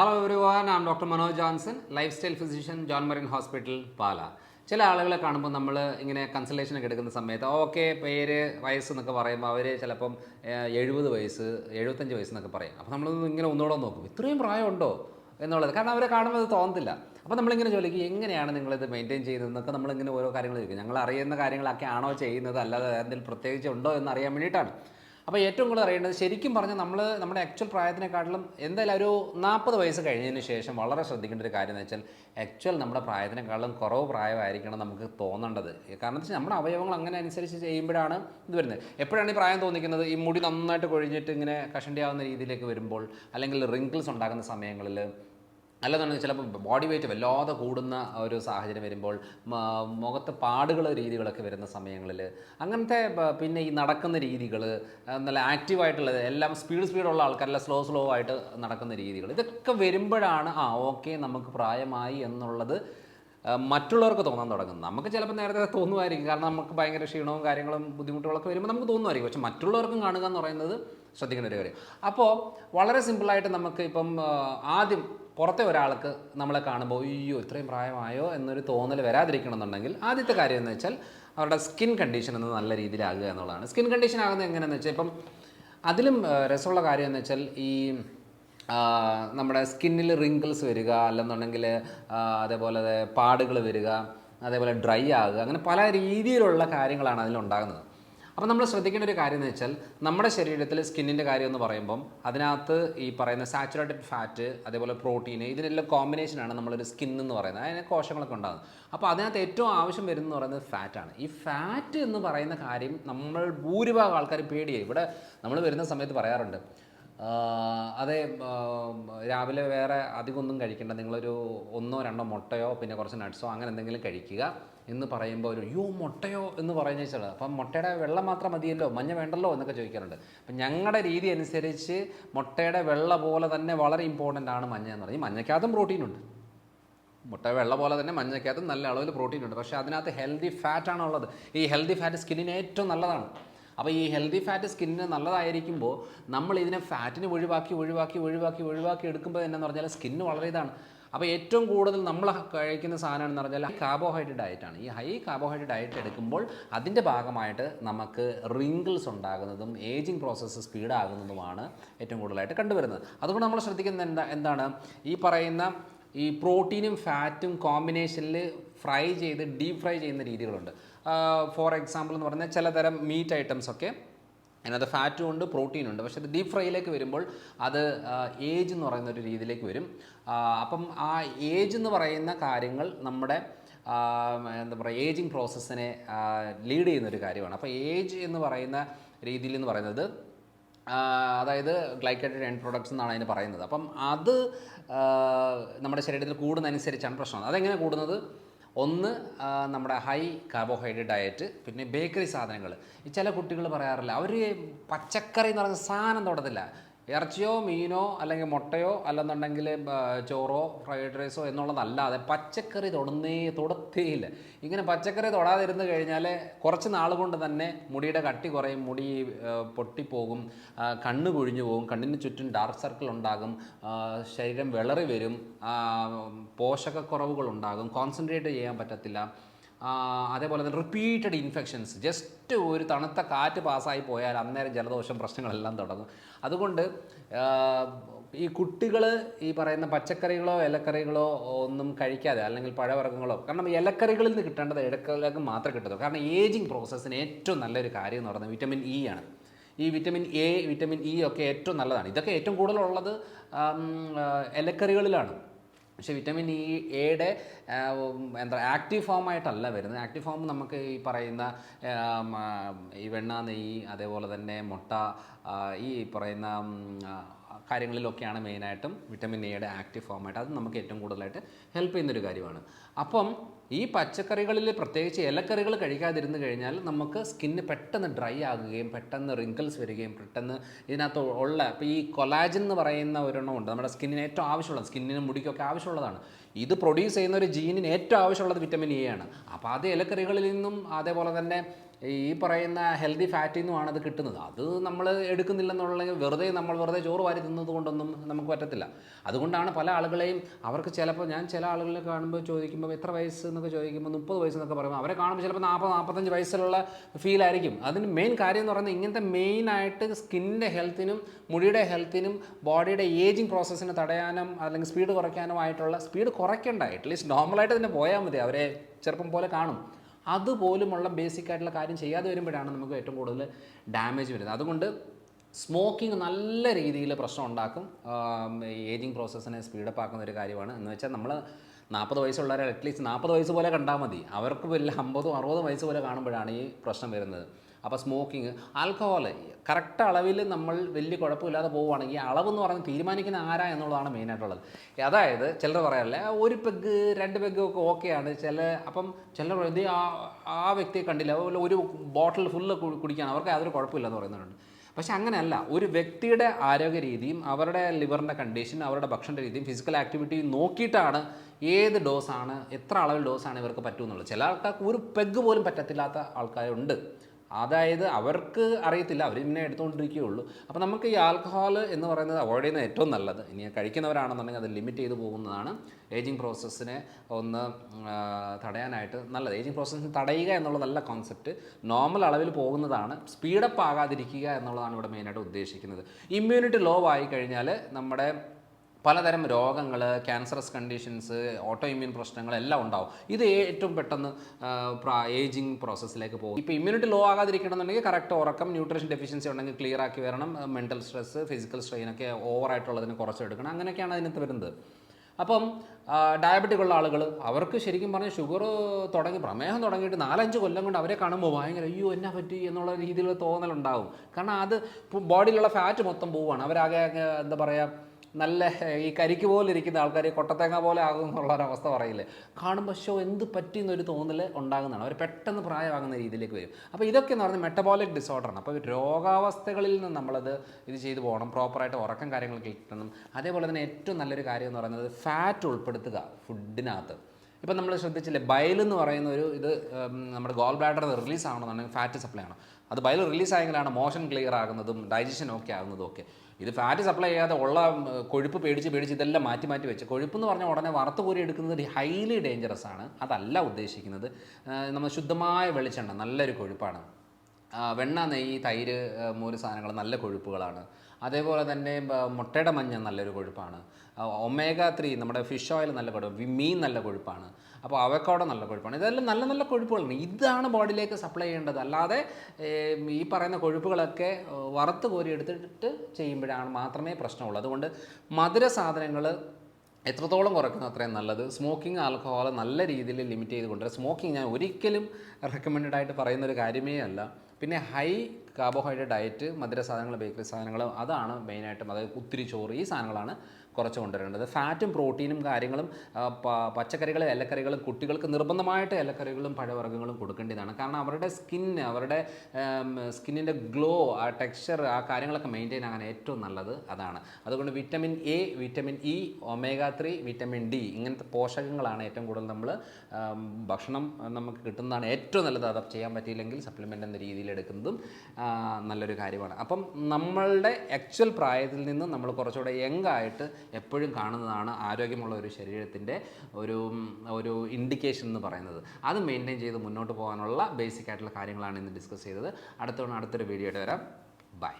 Hello everyone I'm doctor Manoj Johnson life style physician John Marian hospital Pala ചില ആളുകളെ കാണുമ്പോൾ നമ്മൾ ഇങ്ങനെ കൺസൾട്ടേഷനൊക്കെ എടുക്കുന്ന സമയത്ത് ഓക്കെ പേര് വയസ്സ് എന്നൊക്കെ പറയുമ്പോൾ അവർ ചിലപ്പം എഴുപത് വയസ്സ് എഴുപത്തഞ്ച് വയസ്സ് എന്നൊക്കെ പറയും. അപ്പോൾ നമ്മൾ ഇങ്ങനെ ഒന്നുകൂടെ നോക്കും. ഇത്രയും പ്രായമുണ്ടോ എന്നുള്ളത്. കാരണം അവരെ കാണുമ്പോൾ അത് തോന്നത്തില്ല. അപ്പോൾ നമ്മളിങ്ങനെ ചോദിക്കും എങ്ങനെയാണ് നിങ്ങളിത് മെയിന്റെയിൻ ചെയ്യുന്നതെന്നൊക്കെ നമ്മളിങ്ങനെ ഓരോ കാര്യങ്ങൾ ചോദിക്കും. ഞങ്ങൾ അറിയുന്ന കാര്യങ്ങളൊക്കെ ആണോ ചെയ്യുന്നത്? അല്ലാതെ എന്തെങ്കിലും പ്രത്യേകിച്ച് ഉണ്ടോ എന്ന് അറിയാൻ വേണ്ടിയിട്ടാണ്. അപ്പോൾ ഏറ്റവും കൂടുതൽ അറിയേണ്ടത് ശരിക്കും പറഞ്ഞാൽ നമ്മൾ നമ്മുടെ ആക്ച്വൽ പ്രായത്തിനെക്കാട്ടിലും എന്തായാലും ഒരു നാൽപ്പത് വയസ്സ് കഴിഞ്ഞതിന് ശേഷം വളരെ ശ്രദ്ധിക്കേണ്ട ഒരു കാര്യം എന്ന് വെച്ചാൽ ആക്ച്വൽ നമ്മുടെ പ്രായത്തിനെക്കാളും കുറവ് പ്രായമായിരിക്കണം നമുക്ക് തോന്നേണ്ടത്. കാരണം എന്താ നമ്മുടെ അവയവങ്ങൾ അങ്ങനെ അനുസരിച്ച് ചെയ്യുമ്പോഴാണ് ഇത് വരുന്നത്. എപ്പോഴാണ് ഈ പ്രായം തോന്നിക്കുന്നത്? ഈ മുടി നന്നായിട്ട് കൊഴിഞ്ഞിട്ട് ഇങ്ങനെ കഷണ്ടിയാവുന്ന രീതിയിലേക്ക് വരുമ്പോൾ അല്ലെങ്കിൽ റിങ്കിൾസ് ഉണ്ടാകുന്ന സമയങ്ങളിൽ അല്ലെന്നുണ്ടെങ്കിൽ ചിലപ്പോൾ ബോഡി വെയിറ്റ് വല്ലാതെ കൂടുന്ന ഒരു സാഹചര്യം വരുമ്പോൾ മുഖത്ത് പാടുകൾ രീതികളൊക്കെ വരുന്ന സമയങ്ങളിൽ അങ്ങനത്തെ പിന്നെ ഈ നടക്കുന്ന രീതികൾ നല്ല ആക്റ്റീവായിട്ടുള്ളത് എല്ലാം സ്പീഡ് സ്പീഡുള്ള ആൾക്കാരല്ല സ്ലോ സ്ലോ ആയിട്ട് നടക്കുന്ന രീതികൾ ഇതൊക്കെ വരുമ്പോഴാണ് ആ ഓക്കെ നമുക്ക് പ്രായമായി എന്നുള്ളത് മറ്റുള്ളവർക്ക് തോന്നാൻ തുടങ്ങുന്നത്. നമുക്ക് ചിലപ്പോൾ നേരത്തെ തോന്നുമായിരിക്കും കാരണം നമുക്ക് ഭയങ്കര ക്ഷീണവും കാര്യങ്ങളും ബുദ്ധിമുട്ടുകളൊക്കെ വരുമ്പോൾ നമുക്ക് തോന്നുമായിരിക്കും. പക്ഷെ മറ്റുള്ളവർക്കും കാണുക എന്ന് പറയുന്നത് ശ്രദ്ധിക്കേണ്ട ഒരു കാര്യം. അപ്പോൾ വളരെ സിമ്പിളായിട്ട് നമുക്ക് ഇപ്പം ആദ്യം പുറത്തെ ഒരാൾക്ക് നമ്മളെ കാണുമ്പോൾ അയ്യോ ഇത്രയും പ്രായമായോ? എന്നൊരു തോന്നൽ വരാതിരിക്കണമെന്നുണ്ടെങ്കിൽ ആദ്യത്തെ കാര്യം എന്ന് വെച്ചാൽ അവരുടെ സ്കിൻ കണ്ടീഷൻ ഒന്ന് നല്ല രീതിയിലാകുക എന്നുള്ളതാണ്. സ്കിൻ കണ്ടീഷൻ ആകുന്നത് എങ്ങനെയാണെന്ന് വെച്ചാൽ ഇപ്പം അതിലും രസമുള്ള കാര്യം എന്ന് വെച്ചാൽ ഈ നമ്മുടെ സ്കിന്നിൽ റിങ്കിൾസ് വരിക അല്ലെന്നുണ്ടെങ്കിൽ അതേപോലെ പാടുകൾ വരിക അതേപോലെ ഡ്രൈ ആകുക അങ്ങനെ പല രീതിയിലുള്ള കാര്യങ്ങളാണ് അതിലുണ്ടാകുന്നത്. അപ്പോൾ നമ്മൾ ശ്രദ്ധിക്കേണ്ട ഒരു കാര്യം എന്ന് വെച്ചാൽ നമ്മുടെ ശരീരത്തിൽ സ്കിന്നിന്റെ കാര്യം എന്ന് പറയുമ്പം അതിനകത്ത് ഈ പറയുന്ന സാച്ചുറേറ്റഡ് ഫാറ്റ് അതേപോലെ പ്രോട്ടീൻ ഇതിനെല്ലാം കോമ്പിനേഷനാണ് നമ്മളൊരു സ്കിൻ എന്ന് പറയുന്നത്. അതിന് കോശങ്ങളൊക്കെ ഉണ്ടാകുന്നത്. അപ്പോൾ അതിനകത്ത് ഏറ്റവും ആവശ്യം വരുന്നത് പറയുന്നത് ഫാറ്റാണ് ഈ ഫാറ്റ് എന്ന് പറയുന്ന കാര്യം നമ്മൾ ഭൂരിഭാഗം ആൾക്കാർ പേടിയായി. ഇവിടെ നമ്മൾ വരുന്ന സമയത്ത് പറയാറുണ്ട്. അതെ രാവിലെ വേറെ അധികം ഒന്നും കഴിക്കേണ്ട. നിങ്ങളൊരു ഒന്നോ രണ്ടോ മുട്ടയോ പിന്നെ കുറച്ച് നട്ട്സോ അങ്ങനെ എന്തെങ്കിലും കഴിക്കുക. എന്ന് പറയുമ്പോൾ ഒരു യോ മുട്ടയോ എന്ന് പറയുന്ന വെച്ചാൽ അപ്പം മുട്ടയുടെ വെള്ളം മാത്രം മതിയല്ലോ മഞ്ഞ വേണ്ടല്ലോ എന്നൊക്കെ ചോദിക്കാറുണ്ട്. അപ്പം ഞങ്ങളുടെ രീതി അനുസരിച്ച് മുട്ടയുടെ വെള്ള പോലെ തന്നെ വളരെ ഇമ്പോർട്ടന്റ് ആണ് മഞ്ഞ എന്ന് പറഞ്ഞാൽ. മഞ്ഞയ്ക്കകത്തും പ്രോട്ടീൻ ഉണ്ട്. മുട്ട വെള്ള പോലെ തന്നെ മഞ്ഞയ്ക്കകത്തും നല്ല അളവിൽ പ്രോട്ടീൻ ഉണ്ട്. പക്ഷേ അതിനകത്ത് ഹെൽത്തി ഫാറ്റ് ആണ് ഉള്ളത് ഈ ഹെൽത്തി ഫാറ്റ് സ്കിന്നിന് ഏറ്റവും നല്ലതാണ്. അപ്പോൾ ഈ ഹെൽത്തി ഫാറ്റ് സ്കിന്നിന് നല്ലതായിരിക്കുമ്പോൾ നമ്മൾ ഇതിനെ ഫാറ്റിന് ഒഴിവാക്കി ഒഴിവാക്കി ഒഴിവാക്കി ഒഴിവാക്കി എടുക്കുമ്പോൾ എന്നു പറഞ്ഞാൽ സ്കിന്ന് വളരെ ഇതാണ്. അപ്പോൾ ഏറ്റവും കൂടുതൽ നമ്മൾ കഴിക്കുന്ന സാധനമെന്ന് പറഞ്ഞാൽ കാർബോഹൈഡ്രേറ്റ് ഡയറ്റാണ് ഈ ഹൈ കാർബോഹൈഡ്രേറ്റ് ഡയറ്റ് എടുക്കുമ്പോൾ അതിന്റെ ഭാഗമായിട്ട് നമുക്ക് റിങ്കിൾസ് ഉണ്ടാകുന്നതും ഏജിങ് പ്രോസസ്സ് സ്പീഡാകുന്നതുമാണ് ഏറ്റവും കൂടുതലായിട്ട് കണ്ടുവരുന്നത്. അതുകൊണ്ട് നമ്മൾ ശ്രദ്ധിക്കുന്നത് എന്താ എന്താണ്? ഈ പറയുന്ന ഈ പ്രോട്ടീനും ഫാറ്റും കോമ്പിനേഷനിൽ ഫ്രൈ ചെയ്ത് ഡീപ് ഫ്രൈ ചെയ്യുന്ന രീതികളുണ്ട്. ഫോർ എക്സാമ്പിൾ എന്ന് പറഞ്ഞാൽ ചിലതരം മീറ്റ് ഐറ്റംസ് ഒക്കെ അതിനകത്ത് ഫാറ്റും ഉണ്ട് പ്രോട്ടീനും ഉണ്ട്. പക്ഷേ അത് ഡീപ് ഫ്രൈയിലേക്ക് വരുമ്പോൾ അത് ഏജ് എന്ന് പറയുന്ന ഒരു രീതിയിലേക്ക് വരും. അപ്പം ആ ഏജ് എന്ന് പറയുന്ന കാര്യങ്ങൾ നമ്മുടെ എന്താ പറയുക ഏജിങ് പ്രോസസ്സിനെ ലീഡ് ചെയ്യുന്ന ഒരു കാര്യമാണ്. അപ്പോൾ ഏജ് എന്ന് പറയുന്ന രീതിയിൽ എന്ന് പറയുന്നത് അതായത് ഗ്ലൈക്കേറ്റഡ് എൻഡ് പ്രൊഡക്ട്സ് എന്നാണ് അതിന് പറയുന്നത്. അപ്പം അത് നമ്മുടെ ശരീരത്തിൽ കൂടുന്നതനുസരിച്ചാണ് പ്രശ്നം. അതെങ്ങനെ കൂടുന്നത്? ഒന്ന് നമ്മുടെ ഹൈ കാർബോഹൈഡ്രേറ്റ് ഡയറ്റ് പിന്നെ ബേക്കറി സാധനങ്ങൾ ചില കുട്ടികൾ പറയാറില്ല അവർ പച്ചക്കറി എന്ന് പറയുന്ന സാധനം തൊടത്തില്ല. ഇറച്ചിയോ മീനോ അല്ലെങ്കിൽ മുട്ടയോ അല്ലെന്നുണ്ടെങ്കിൽ ചോറോ ഫ്രൈഡ് റൈസോ എന്നുള്ളതല്ലാതെ പച്ചക്കറി തൊടുന്നേ തൊടത്തേയില്ല. ഇങ്ങനെ പച്ചക്കറി തൊടാതിരുന്ന് കഴിഞ്ഞാൽ കുറച്ച് നാൾ കൊണ്ട് തന്നെ മുടിയുടെ കട്ടി കുറയും മുടി പൊട്ടിപ്പോകും കണ്ണ് കുഴിഞ്ഞു പോകും കണ്ണിന് ചുറ്റും ഡാർക്ക് സർക്കിൾ ഉണ്ടാകും ശരീരം വിളറി വരും പോഷകക്കുറവുകൾ ഉണ്ടാകും കോൺസെൻട്രേറ്റ് ചെയ്യാൻ പറ്റത്തില്ല. അതേപോലെ തന്നെ റിപ്പീറ്റഡ് ഇൻഫെക്ഷൻസ് ജസ്റ്റ് ഒരു തണുത്ത കാറ്റ് പാസ്സായി പോയാൽ അന്നേരം ജലദോഷം പ്രശ്നങ്ങളെല്ലാം തുടങ്ങും. അതുകൊണ്ട് ഈ കുട്ടികൾ ഈ പറയുന്ന പച്ചക്കറികളോ ഇലക്കറികളോ ഒന്നും കഴിക്കാതെ അല്ലെങ്കിൽ പഴവർഗങ്ങളോ കാരണം ഇലക്കറികളിൽ നിന്ന് കിട്ടേണ്ടത് ഇടക്കറികൾക്ക് മാത്രമേ കിട്ടത്തുള്ളൂ. കാരണം ഏജിങ് പ്രോസസ്സിന് ഏറ്റവും നല്ലൊരു കാര്യം എന്ന് പറയുന്നത് വിറ്റമിൻ ഇ ആണ്. ഈ വിറ്റമിൻ എ വിറ്റമിൻ ഇ ഒക്കെ ഏറ്റവും നല്ലതാണ്. ഇതൊക്കെ ഏറ്റവും കൂടുതലുള്ളത് ഇലക്കറികളിലാണ്. പക്ഷേ വിറ്റമിൻ ഇ എയുടെ എന്താ ആക്റ്റീവ് ഫോം ആയിട്ടല്ല വരുന്നത്. ആക്റ്റീവ് ഫോം നമുക്ക് ഈ പറയുന്ന ഈ വെണ്ണ നെയ്യ് അതേപോലെ തന്നെ മുട്ട ഈ പറയുന്ന കാര്യങ്ങളിലൊക്കെയാണ് മെയിനായിട്ടും വിറ്റമിൻ എയുടെ ആക്റ്റീവ് ഫോമായിട്ട്. അത് നമുക്ക് ഏറ്റവും കൂടുതലായിട്ട് ഹെൽപ്പ് ചെയ്യുന്നൊരു കാര്യമാണ്. അപ്പം ഈ പച്ചക്കറികളിൽ പ്രത്യേകിച്ച് ഇലക്കറികൾ കഴിക്കാതിരുന്ന് കഴിഞ്ഞാൽ നമുക്ക് സ്കിന്ന് പെട്ടെന്ന് ഡ്രൈ ആകുകയും പെട്ടെന്ന് റിങ്കിൾസ് വരികയും പെട്ടെന്ന് ഇതിനകത്ത് ഉള്ള ഇപ്പോൾ ഈ കൊലാജൻ എന്ന് പറയുന്ന ഒരെണ്ണം ഉണ്ട്. നമ്മുടെ സ്കിന്നിന് ഏറ്റവും ആവശ്യമുള്ളത് സ്കിന്നിനും മുടിക്കൊക്കെ ആവശ്യമുള്ളതാണ്. ഇത് പ്രൊഡ്യൂസ് ചെയ്യുന്ന ഒരു ജീനിന് ഏറ്റവും ആവശ്യമുള്ളത് വിറ്റമിൻ എ ആണ്. അപ്പോൾ അത് ഇലക്കറികളിൽ നിന്നും അതേപോലെ തന്നെ ഈ പറയുന്ന ഹെൽത്തി ഫാറ്റിൽ നിന്നുമാണ് അത് കിട്ടുന്നത്. അത് നമ്മൾ എടുക്കുന്നില്ലെന്നുണ്ടെങ്കിൽ വെറുതെ നമ്മൾ വെറുതെ ചോറ് വാരി തിന്നത് കൊണ്ടൊന്നും നമുക്ക് പറ്റത്തില്ല. അതുകൊണ്ടാണ് പല ആളുകളെയും അവർക്ക് ചിലപ്പോൾ ഞാൻ ചില ആളുകളെ കാണുമ്പോൾ ചോദിക്കുമ്പോൾ എത്ര വയസ്സ് എന്നൊക്കെ ചോദിക്കുമ്പോൾ മുപ്പത് വയസ്സ് എന്നൊക്കെ പറയുമ്പോൾ അവരെ കാണുമ്പോൾ ചിലപ്പോൾ നാൽപ്പത് നാൽപ്പത്തഞ്ച് വയസ്സിലുള്ള ഫീലായിരിക്കും അതിന് മെയിൻ കാര്യം എന്ന് പറയുന്നത് ഇങ്ങനത്തെ മെയിനായിട്ട് സ്കിന്നിന്റെ ഹെൽത്തിനും മുടിയുടെ ഹെൽത്തിനും ബോഡിയുടെ ഏജിങ് പ്രോസസ്സിനെ തടയാനും അല്ലെങ്കിൽ സ്പീഡ് കുറയ്ക്കാനും ആയിട്ടുള്ള സ്പീഡ് കുറയ്ക്കേണ്ട അറ്റ്ലീസ്റ്റ് നോർമലായിട്ട് തന്നെ പോയാൽ മതി. അവരെ ചെറുപ്പം പോലെ കാണും. അതുപോലുമുള്ള ബേസിക് ആയിട്ടുള്ള കാര്യം ചെയ്യാതെ വരുമ്പോഴാണ് നമുക്ക് ഏറ്റവും കൂടുതൽ ഡാമേജ് വരുന്നത്. അതുകൊണ്ട് സ്മോക്കിംഗ് നല്ല രീതിയിൽ പ്രശ്നം ഉണ്ടാക്കും. ഏജിങ് പ്രോസസ്സിനെ സ്പീഡപ്പ് ആക്കുന്ന ഒരു കാര്യമാണ്. എന്ന് വെച്ചാൽ നമ്മൾ നാൽപ്പത് വയസ്സുള്ളവരെ അറ്റ്ലീസ്റ്റ് നാൽപ്പത് വയസ്സ് പോലെ കണ്ടാൽ മതി. അവർക്ക് വലിയ അമ്പതും അറുപതും വയസ്സ് പോലെ കാണുമ്പോഴാണ് ഈ പ്രശ്നം വരുന്നത്. അപ്പോൾ സ്മോക്കിങ് ആൽക്കഹോൾ കറക്റ്റ് അളവിൽ നമ്മൾ വലിയ കുഴപ്പമില്ലാതെ പോവുകയാണെങ്കിൽ അളവ് എന്ന് പറഞ്ഞ് തീരുമാനിക്കുന്ന ആരാ എന്നുള്ളതാണ് മെയിനായിട്ടുള്ളത് അതായത് ചിലർ പറയാറില്ലേ ഒരു പെഗ് രണ്ട് പെഗ് ഒക്കെ ഓക്കെയാണ് ചില അപ്പം ചിലർ ഇത് ആ ആ വ്യക്തിയെ കണ്ടില്ല. അതുപോലെ ഒരു ബോട്ടിൽ ഫുള്ള് കുടിക്കാൻ അവർക്ക് യാതൊരു കുഴപ്പമില്ലെന്ന് പറയുന്നുണ്ട്. പക്ഷെ അങ്ങനെയല്ല ഒരു വ്യക്തിയുടെ ആരോഗ്യ രീതിയും അവരുടെ ലിവറിന്റെ കണ്ടീഷൻ അവരുടെ ഭക്ഷണ രീതിയും ഫിസിക്കൽ ആക്ടിവിറ്റിയും നോക്കിയിട്ടാണ് ഏത് ഡോസാണ് എത്ര അളവിൽ ഡോസാണ് ഇവർക്ക് പറ്റുമെന്നുള്ളത് ചില ആൾക്കാർക്ക് ഒരു പെഗ് പോലും പറ്റത്തില്ലാത്ത ആൾക്കാരുണ്ട്. അതായത് അവർക്ക് അറിയത്തില്ല അവർ ഇങ്ങനെ എടുത്തുകൊണ്ടിരിക്കുകയുള്ളൂ അപ്പോൾ നമുക്ക് ഈ ആൽക്കഹോൾ എന്ന് പറയുന്നത് അവോയ്ഡ് ചെയ്യുന്നത് ഏറ്റവും നല്ലത്. ഇനി കഴിക്കുന്നവരാണെന്നുണ്ടെങ്കിൽ അത് ലിമിറ്റ് ചെയ്ത് പോകുന്നതാണ്. ഏജിങ് പ്രോസസ്സിനെ ഒന്ന് തടയാനായിട്ട് നല്ലത്. ഏജിങ് പ്രോസസ്സിനെ തടയുക എന്നുള്ള നല്ല കോൺസെപ്റ്റ് നോർമൽ അളവിൽ പോകുന്നതാണ്. സ്പീഡപ്പ് ആകാതിരിക്കുക എന്നുള്ളതാണ് ഇവിടെ മെയിനായിട്ട് ഉദ്ദേശിക്കുന്നത്. ഇമ്മ്യൂണിറ്റി ലോ ആയി കഴിഞ്ഞാൽ നമ്മുടെ പലതരം രോഗങ്ങൾ ക്യാൻസറസ് കണ്ടീഷൻസ് ഓട്ടോ ഇമ്മ്യൂൺ പ്രശ്നങ്ങൾ എല്ലാം ഉണ്ടാവും. ഇത് ഏറ്റവും പെട്ടെന്ന് ഏജിങ് പ്രോസസ്സിലേക്ക് പോകും. ഇപ്പോൾ ഇമ്മ്യൂണിറ്റി ലോ ആകാതിരിക്കണമെന്നുണ്ടെങ്കിൽ കറക്റ്റ് ഉറക്കം ന്യൂട്രീഷൻ ഡെഫിഷ്യൻസി ഉണ്ടെങ്കിൽ ക്ലിയർ ആക്കി വരണം. മെന്റൽ സ്ട്രെസ് ഫിസിക്കൽ സ്ട്രെയിനൊക്കെ ഓവറായിട്ടുള്ളതിന് കുറച്ചെടുക്കണം. അങ്ങനെയൊക്കെയാണ് അതിനകത്ത് വരുന്നത്. അപ്പം ഡയബറ്റിക് ഉള്ള ആളുകൾ അവർക്ക് ശരിക്കും പറഞ്ഞാൽ ഷുഗർ തുടങ്ങി പ്രമേഹം തുടങ്ങിയിട്ട് നാലഞ്ച് കൊല്ലം കൊണ്ട് അവരെ കാണുമ്പോൾ ഭയങ്കര അയ്യോ എന്നാ പറ്റി? എന്നുള്ള രീതിയിലുള്ള തോന്നലുണ്ടാവും. കാരണം അത് ബോഡിയിലുള്ള ഫാറ്റ് മൊത്തം പോവുകയാണ് അവരാകെ എന്താ പറയുക നല്ല ഈ കരിക്ക് പോലെ ഇരിക്കുന്ന ആൾക്കാർ കൊട്ടത്തേങ്ങ പോലെ ആകും എന്നുള്ള ഒരു അവസ്ഥ പറയില്ലേ? കാണുമ്പോൾ ഷോ എന്ത് പറ്റി എന്നൊരു തോന്നൽ ഉണ്ടാകുന്നതാണ്. അവർ പെട്ടെന്ന് പ്രായമാകുന്ന രീതിയിലേക്ക് വരും. അപ്പോൾ ഇതൊക്കെ എന്ന് പറഞ്ഞാൽ മെറ്റബോളിക് ഡിസോർഡറാണ് അപ്പോൾ രോഗാവസ്ഥകളിൽ നിന്ന് നമ്മളത് ഇത് ചെയ്തു പോകണം. പ്രോപ്പറായിട്ട് ഉറക്കം കാര്യങ്ങൾ കിട്ടണം. അതേപോലെ തന്നെ ഏറ്റവും നല്ലൊരു കാര്യം എന്ന് പറയുന്നത് ഫാറ്റ് ഉൾപ്പെടുത്തുക ഫുഡിനകത്ത് ഇപ്പം നമ്മൾ ശ്രദ്ധിച്ചില്ലേ ബയൽ എന്ന് പറയുന്ന ഒരു ഇത് നമ്മുടെ ഗോൾ ബ്ലാഡർ റിലീസ് ആവണമെന്നുണ്ടെങ്കിൽ ഫാറ്റ് സപ്ലൈ ആണ്. അത് ബയൽ റിലീസ് ആയെങ്കിലാണ് മോഷൻ ക്ലിയർ ആകുന്നതും ഡൈജഷൻ ഓക്കെ ആകുന്നതും ഒക്കെ. ഇത് ഫാറ്റ് സപ്ലൈ ചെയ്യാതെ ഉള്ള കൊഴുപ്പ് പേടിച്ച് പേടിച്ച് ഇതെല്ലാം മാറ്റി മാറ്റി വെച്ച് കൊഴുപ്പ് എന്ന് പറഞ്ഞാൽ ഉടനെ വറുത്ത് കോരി എടുക്കുന്നത് ഹൈലി ഡേഞ്ചറസ് ആണ്. അതല്ല ഉദ്ദേശിക്കുന്നത്. നമ്മൾ ശുദ്ധമായ വെളിച്ചെണ്ണ നല്ലൊരു കൊഴുപ്പാണ്. വെണ്ണ നെയ്യ് തൈര് മോര് സാധനങ്ങൾ നല്ല കൊഴുപ്പുകളാണ്. അതേപോലെ തന്നെ മുട്ടയുടെ മഞ്ഞ നല്ലൊരു കൊഴുപ്പാണ്. ഒമേഗ ത്രീ നമ്മുടെ ഫിഷ് ഓയിൽ നല്ല കൊഴുപ്പ് മീൻ നല്ല കൊഴുപ്പാണ്. അപ്പോൾ അവക്കോട നല്ല കൊഴുപ്പാണ്. ഇതെല്ലാം നല്ല നല്ല കൊഴുപ്പുകളാണ്. ഇതാണ് ബോഡിയിലേക്ക് സപ്ലൈ ചെയ്യേണ്ടത്. അല്ലാതെ ഈ പറയുന്ന കൊഴുപ്പുകളൊക്കെ വറുത്ത് കോരി എടുത്തിട്ട് ചെയ്യുമ്പോഴാണ് മാത്രമേ പ്രശ്നമുള്ളൂ. അതുകൊണ്ട് മധുര സാധനങ്ങൾ എത്രത്തോളം കുറയ്ക്കുന്നു അത്രയും നല്ലത്. സ്മോക്കിംഗ് ആൽക്കഹോൾ നല്ല രീതിയിൽ ലിമിറ്റ് ചെയ്ത് കൊണ്ടുവരിക സ്മോക്കിംഗ് ഞാൻ ഒരിക്കലും റെക്കമെൻഡഡ് ആയിട്ട് പറയുന്ന ഒരു കാര്യമേ അല്ല. പിന്നെ ഹൈ കാർബോഹൈഡ്രേറ്റ് ഡയറ്റ് മധുര സാധനങ്ങൾ ബേക്കറി സാധനങ്ങൾ അതാണ് മെയിനായിട്ടും അതായത് കുത്തിരി ചോറ് ഈ സാധനങ്ങളാണ് കുറച്ച് കൊണ്ടുവരേണ്ടത്. ഫാറ്റും പ്രോട്ടീനും കാര്യങ്ങളും പച്ചക്കറികൾ ഇലക്കറികളും കുട്ടികൾക്ക് നിർബന്ധമായിട്ട് ഇലക്കറികളും പഴവർഗങ്ങളും കൊടുക്കേണ്ടതാണ്. കാരണം അവരുടെ സ്കിന്ന് അവരുടെ സ്കിന്നിന്റെ ഗ്ലോ ആ ടെക്സ്ചർ ആ കാര്യങ്ങളൊക്കെ മെയിന്റെയിൻ ആകാൻ ഏറ്റവും നല്ലത് അതാണ്. അതുകൊണ്ട് vitamin A vitamin E omega three vitamin D ഇങ്ങനത്തെ പോഷകങ്ങളാണ് ഏറ്റവും കൂടുതൽ നമ്മൾ ഭക്ഷണം നമുക്ക് കിട്ടുന്നതാണ് ഏറ്റവും നല്ലത്. അത് ചെയ്യാൻ പറ്റിയില്ലെങ്കിൽ സപ്ലിമെന്റ് എന്ന രീതിയിൽ എടുക്കുന്നതും നല്ലൊരു കാര്യമാണ്. അപ്പം നമ്മളുടെ ആക്ച്വൽ പ്രായത്തിൽ നിന്ന് നമ്മൾ കുറച്ചുകൂടെ യങ് ആയിട്ട് എപ്പോഴും കാണുന്നതാണ് ആരോഗ്യമുള്ള ഒരു ശരീരത്തിന്റെ ഒരു ഒരു ഇൻഡിക്കേഷൻ എന്ന് പറയുന്നത്. അത് മെയിന്റെയിൻ ചെയ്ത് മുന്നോട്ട് പോകാനുള്ള ബേസിക് ആയിട്ടുള്ള കാര്യങ്ങളാണ് ഇന്ന് ഡിസ്കസ് ചെയ്തത്. അടുത്തവണ അടുത്തൊരു വീഡിയോ ആയിട്ട് വരാം. ബൈ